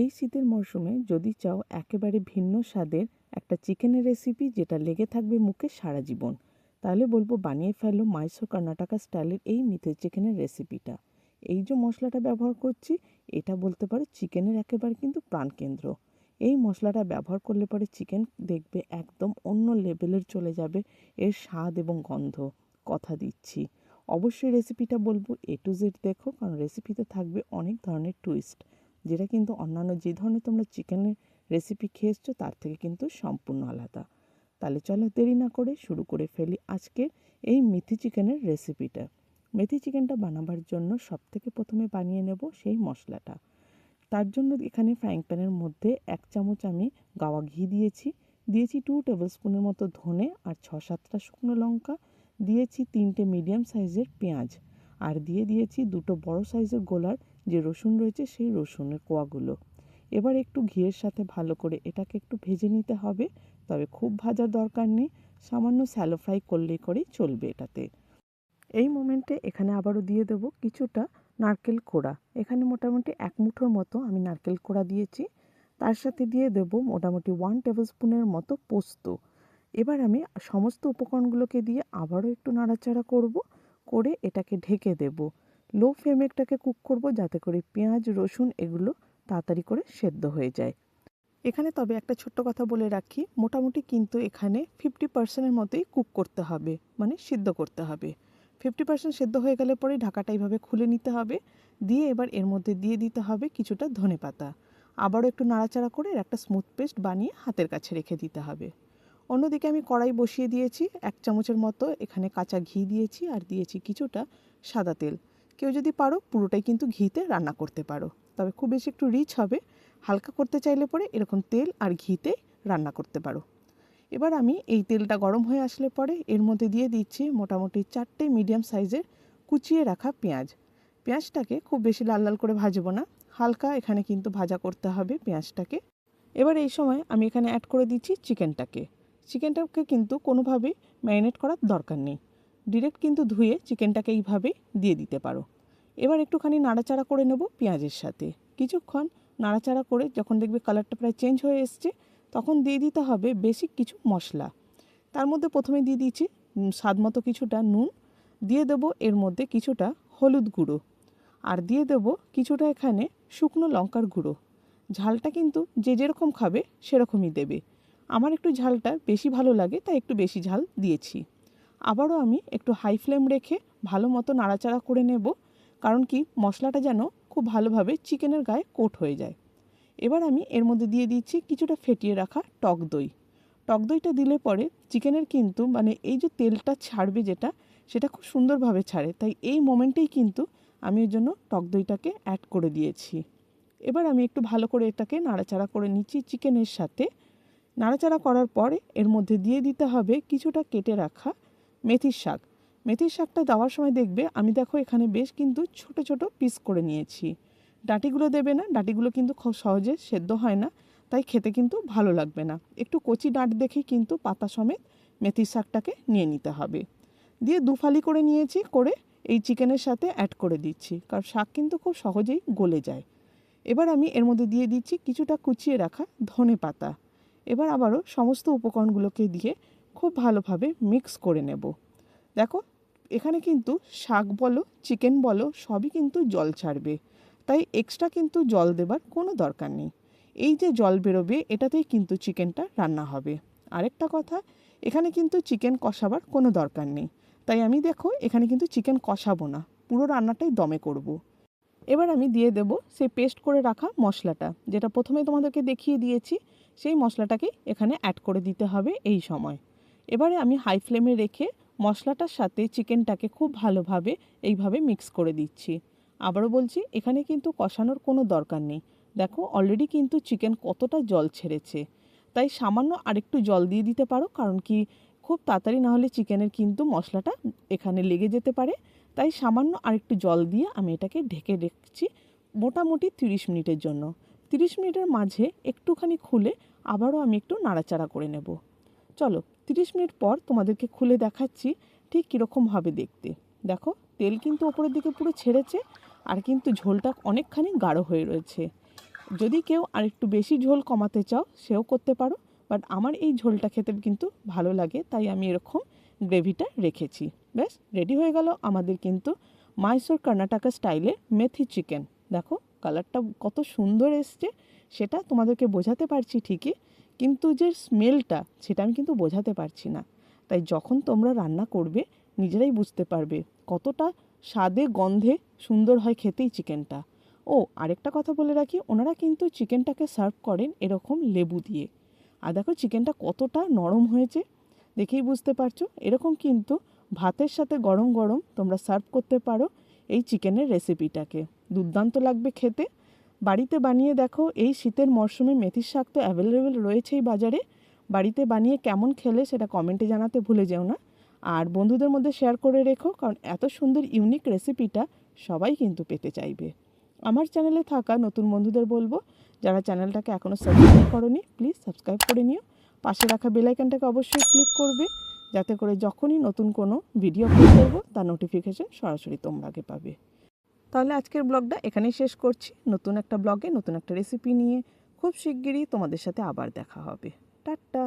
এই শীতের মরশুমে যদি চাও একেবারে ভিন্ন স্বাদের একটা চিকেনের রেসিপি যেটা লেগে থাকবে মুখে সারা জীবন, তাহলে বলব বানিয়ে ফেলো মাইসো কর্ণাটকা স্টাইলের এই মিথে চিকেনের রেসিপিটা এই যে মশলাটা ব্যবহার করছি, এটা বলতে পারো চিকেনের একেবারে কিন্তু প্রাণকেন্দ্র এই মশলাটা ব্যবহার করলে পরে চিকেন দেখবে একদম অন্য লেভেলের চলে যাবে, এর স্বাদ এবং গন্ধ। কথা দিচ্ছি। অবশ্যই রেসিপিটা বলব এ টু জেড দেখো, কারণ রেসিপিতে থাকবে অনেক ধরনের টুইস্ট যেটা কিন্তু অন্যান্য যে ধরনের তোমরা চিকেনের রেসিপি খেয়েছো, তার থেকে কিন্তু সম্পূর্ণ আলাদা। তাহলে চলো দেরি না করে শুরু করে ফেলি আজকে এই মেথি চিকেনের রেসিপিটা মেথি চিকেনটা বানাবার জন্য সবথেকে প্রথমে বানিয়ে নেব সেই মশলাটা। তার জন্য এখানে ফ্রাইং প্যানের মধ্যে এক চামচ আমি গাওয়া ঘি দিয়েছি। দিয়েছি টু টেবিল স্পুনের মতো ধনে আর ছ সাতটা শুকনো লঙ্কা। দিয়েছি তিনটে মিডিয়াম সাইজের পেঁয়াজ। আর দিয়ে দিয়েছি দুটো বড় সাইজের গোলার যে রসুন রয়েছে সেই রসুনের কোয়াগুলো। এবার একটু ঘিয়ের সাথে ভালো করে এটাকে একটু ভেজে নিতে হবে। তবে খুব ভাজার দরকার নেই, সামান্য স্যালো ফ্রাই করলেই করেই চলবে এটাতে। এই মোমেন্টে এখানে আবারও দিয়ে দেব কিছুটা নারকেল কোড়া। এখানে মোটামুটি এক মুঠোর মতো আমি নারকেল কোড়া দিয়েছি। তার সাথে দিয়ে দেব মোটামুটি ওয়ান টেবিল স্পুনের মতো পোস্ত। এবার আমি সমস্ত উপকরণগুলোকে দিয়ে আবারও একটু নাড়াচাড়া করব, করে এটাকে ঢেকে দেব। লো ফ্লেমে এটাকে কুক করব যাতে করে পেঁয়াজ, রসুন এগুলো তাড়াতাড়ি করে সেদ্ধ হয়ে যায়। এখানে তবে একটা ছোট্ট কথা বলে রাখি, মোটামুটি কিন্তু এখানে ফিফটি পার্সেন্টের মতোই কুক করতে হবে মানে সিদ্ধ করতে হবে। ফিফটি পার্সেন্ট সেদ্ধ হয়ে গেলে পরে ঢাকাটা এইভাবে খুলে নিতে হবে, দিয়ে এবার এর মধ্যে দিয়ে দিতে হবে কিছুটা ধনে পাতা। আবারও একটু নাড়াচাড়া করে একটা স্মুথ পেস্ট বানিয়ে হাতের কাছে রেখে দিতে হবে। অন্যদিকে আমি কড়াই বসিয়ে দিয়েছি, এক চামচের মতো এখানে কাঁচা ঘি দিয়েছি আর দিয়েছি কিছুটা সাদা তেল। কেউ যদি পারো পুরোটাই কিন্তু ঘিতে রান্না করতে পারো। তবে খুব বেশি একটু রিচ হবে, হালকা করতে চাইলে পরে এরকম তেল আর ঘিতে রান্না করতে পারো। এবার আমি এই তেলটা গরম হয়ে আসলে পরে এর মধ্যে দিয়ে দিচ্ছি মোটামুটি চারটে মিডিয়াম সাইজের কুচিয়ে রাখা পেঁয়াজ। পেঁয়াজটাকে খুব বেশি লাল লাল করে ভাজবো না, হালকা এখানে কিন্তু ভাজা করতে হবে পেঁয়াজটাকে। এবার এই সময় আমি এখানে অ্যাড করে দিচ্ছি চিকেনটাকে চিকেনটাকে কিন্তু কোনোভাবেই ম্যারিনেট করার দরকার নেই। ডিরেক্ট কিন্তু ধুয়ে চিকেনটাকে এইভাবে দিয়ে দিতে পারো। এবার একটুখানি নাড়াচাড়া করে নেব পেঁয়াজের সাথে। কিছুক্ষণ নাড়াচাড়া করে যখন দেখবে কালারটা প্রায় চেঞ্জ হয়ে এসছে, তখন দিয়ে দিতে হবে বেসিক কিছু মশলা। তার মধ্যে প্রথমে দিয়ে দিচ্ছি স্বাদ মতো কিছুটা নুন। দিয়ে দেব এর মধ্যে কিছুটা হলুদ গুঁড়ো। আর দিয়ে দেব কিছুটা এখানে শুকনো লঙ্কার গুঁড়ো। ঝালটা কিন্তু যে যেরকম খাবে সেরকমই দেবে। আমার একটু ঝালটা বেশি ভালো লাগে, তাই একটু বেশি ঝাল দিয়েছি। আবারও আমি একটু হাই ফ্লেম রেখে ভালো মতো নাড়াচাড়া করে নেব, কারণ কি মশলাটা যেন খুব ভালোভাবে চিকেনের গায়ে কোট হয়ে যায়। এবার আমি এর মধ্যে দিয়ে দিচ্ছি কিছুটা ফেটিয়ে রাখা টক দই। টক দইটা দিলে পরে চিকেনের কিন্তু মানে এই যে তেলটা ছাড়বে যেটা, সেটা খুব সুন্দরভাবে ছাড়ে। তাই এই মোমেন্টেই কিন্তু আমি ওর জন্য টক দইটাকে অ্যাড করে দিয়েছি। এবার আমি একটু ভালো করে এটাকে নাড়াচাড়া করে নিচ্ছি চিকেনের সাথে। নাড়াচাড়া করার পরে এর মধ্যে দিয়ে দিতে হবে কিছুটা কেটে রাখা মেথির শাক। মেথির শাকটা দেওয়ার সময় দেখবে, আমি দেখো এখানে বেশ কিন্তু ছোট ছোট পিস করে নিয়েছি। ডাঁটিগুলো দেবে না, ডাঁটিগুলো কিন্তু খুব সহজে সেদ্ধ হয় না, তাই খেতে কিন্তু ভালো লাগবে না। একটু কচি ডাঁট দেখে কিন্তু পাতা সমেত মেথির শাকটাকে নিয়ে নিতে হবে। দিয়ে দুফালি করে নিয়েছি, করে এই চিকেনের সাথে অ্যাড করে দিচ্ছি, কারণ শাক কিন্তু খুব সহজেই গলে যায়। এবার আমি এর মধ্যে দিয়ে দিচ্ছি কিছুটা কুচিয়ে রাখা ধনে পাতা। এবার আবারও সমস্ত উপকরণগুলোকে দিয়ে খুব ভালোভাবে মিক্স করে নেব। দেখো, এখানে কিন্তু শাক বলো চিকেন বলো, সবই কিন্তু জল ছাড়বে। তাই এক্সট্রা কিন্তু জল দেবার কোনো দরকার নেই। এই যে জল বেরোবে, এটাতেই কিন্তু চিকেনটা রান্না হবে। আরেকটা কথা, এখানে কিন্তু চিকেন কষাবার কোনো দরকার নেই। তাই আমি দেখো, এখানে কিন্তু চিকেন কষাবো না। পুরো রান্নাটাই দমে করব। এবার আমি দিয়ে দেব সেই পেস্ট করে রাখা মশলাটা। যেটা প্রথমে তোমাদেরকে দেখিয়ে দিয়েছি, সেই মশলাটাকেই এখানে অ্যাড করে দিতে হবে এই সময়। এবারে আমি হাই ফ্লেমে রেখে মশলাটার সাথে চিকেনটাকে খুব ভালোভাবে এইভাবে মিক্স করে দিচ্ছি। আবারও বলছি, এখানে কিন্তু কষানোর কোনো দরকার নেই। দেখো অলরেডি কিন্তু চিকেন কতটা জল ছেড়েছে। তাই সামান্য আরেকটু জল দিয়ে দিতে পারো, কারণ কি খুব তাড়াতাড়ি না হলে চিকেনের কিন্তু মশলাটা এখানে লেগে যেতে পারে। তাই সামান্য আরেকটু জল দিয়ে আমি এটাকে ঢেকে রেখেছি মোটামুটি তিরিশ মিনিটের জন্য। তিরিশ মিনিটের মাঝে একটুখানি খুলে আবারও আমি একটু নাড়াচাড়া করে নেব। চলো তিরিশ মিনিট পর তোমাদেরকে খুলে দেখাচ্ছি ঠিক কীরকম হবে দেখতে। দেখো, তেল কিন্তু ওপরের দিকে পুরো ছেড়েছে আর কিন্তু ঝোলটা অনেকখানি গাঢ় হয়ে রয়েছে। যদি কেউ আরেকটু বেশি ঝোল কমাতে চাও, সেও করতে পারো বাট আমার এই ঝোলটা খেতে কিন্তু ভালো লাগে, তাই আমি এরকম গ্রেভিটা রেখেছি। ব্যাস রেডি হয়ে গেল আমাদের কিন্তু মাইসোর কর্ণাটকা স্টাইলে মেথি চিকেন দেখো কালারটা কত সুন্দর এসছে, সেটা তোমাদেরকে বোঝাতে পারছি ঠিকই। কিন্তু যে স্মেলটা, সেটা আমি কিন্তু বোঝাতে পারছি না। তাই যখন তোমরা রান্না করবে, নিজেরাই বুঝতে পারবে কতটা স্বাদে, গন্ধে সুন্দর হয় খেতেই চিকেনটা। ও, আরেকটা কথা বলে রাখি, ওনারা কিন্তু চিকেনটাকে সার্ভ করেন এরকম লেবু দিয়ে। আর দেখো চিকেনটা কতটা নরম হয়েছে, দেখেই বুঝতে পারছ। এরকম কিন্তু ভাতের সাথে গরম গরম তোমরা সার্ভ করতে পারো এই চিকেনের রেসিপিটাকে। দুর্দান্ত লাগবে খেতে। বাড়িতে বানিয়ে দেখো, এই শীতের মরশুমে মেথির শাক তো অ্যাভেলেবেল রয়েছেই বাজারে। বাড়িতে বানিয়ে কেমন খেলে সেটা কমেন্টে জানাতে ভুলে যেও না। আর বন্ধুদের মধ্যে শেয়ার করে রেখো, কারণ এত সুন্দর ইউনিক রেসিপিটা সবাই কিন্তু পেতে চাইবে। আমার চ্যানেলে থাকা নতুন বন্ধুদের বলব, যারা চ্যানেলটাকে এখনও সাবস্ক্রাইব করনি প্লিজ সাবস্ক্রাইব করে নিও। পাশে রাখা বেলাইকানটাকে অবশ্যই ক্লিক করবে, যাতে করে যখনই নতুন কোনো ভিডিও আপলোড করব, তার নোটিফিকেশন সরাসরি তোমরা আগে পাবে। তাহলে আজকের ব্লগটা এখানেই শেষ করছি। নতুন একটা ব্লগে নতুন একটা রেসিপি নিয়ে খুব শিগগিরই তোমাদের সাথে আবার দেখা হবে। টাটা!